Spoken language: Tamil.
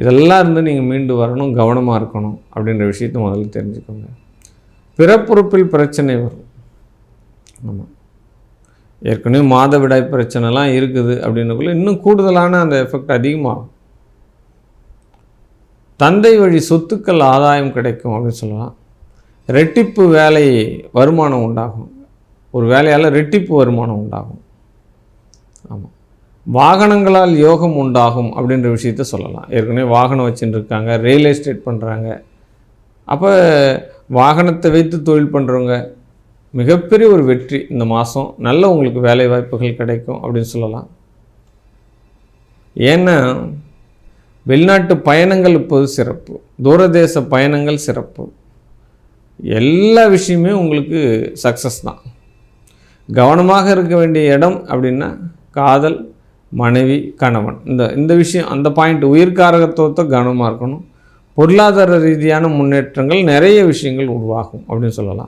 இதெல்லாம் இருந்து நீங்கள் மீண்டு வரணும் கவனமாக இருக்கணும் அப்படின்ற விஷயத்தை முதல்ல தெரிஞ்சுக்கோங்க. பிறப்புறுப்பில் பிரச்சனை வரும். ஆமாம் ஏற்கனவே மாதவிடாய் பிரச்சனைலாம் இருக்குது அப்படின்னக்குள்ள இன்னும் கூடுதலான அந்த எஃபெக்ட் அதிகமாகும். தந்தை வழி சொத்துக்கள் ஆதாயம் கிடைக்கும் அப்படின்னு சொல்லலாம். ரெட்டிப்பு வேலை வருமானம் உண்டாகும். ஒரு வேலையால் ரெட்டிப்பு வருமானம் உண்டாகும். ஆமாம் வாகனங்களால் யோகம் உண்டாகும் அப்படின்ற விஷயத்த சொல்லலாம். ஏற்கனவே வாகனம் வச்சுட்டு இருக்காங்க ரியல் எஸ்டேட் பண்ணுறாங்க அப்போ வாகனத்தை வைத்து தொழில் பண்ணுறவங்க மிகப்பெரிய ஒரு வெற்றி இந்த மாதம் நல்ல உங்களுக்கு வேலை வாய்ப்புகள் கிடைக்கும் அப்படின்னு சொல்லலாம். ஏன்னா வெளிநாட்டு பயணங்கள் இப்போது சிறப்பு. தூரதேச பயணங்கள் சிறப்பு. எல்லா விஷயமே உங்களுக்கு சக்ஸஸ் தான். கவனமாக இருக்க வேண்டிய இடம் அப்படின்னா காதல் மனைவி கணவன். இந்த இந்த விஷயம் அந்த பாயிண்ட் உயிர்காரகத்துவத்தை கவனமாக இருக்கணும். பொருளாதார ரீதியான முன்னேற்றங்கள் நிறைய விஷயங்கள் உருவாகும் அப்படின்னு சொல்லலாம்.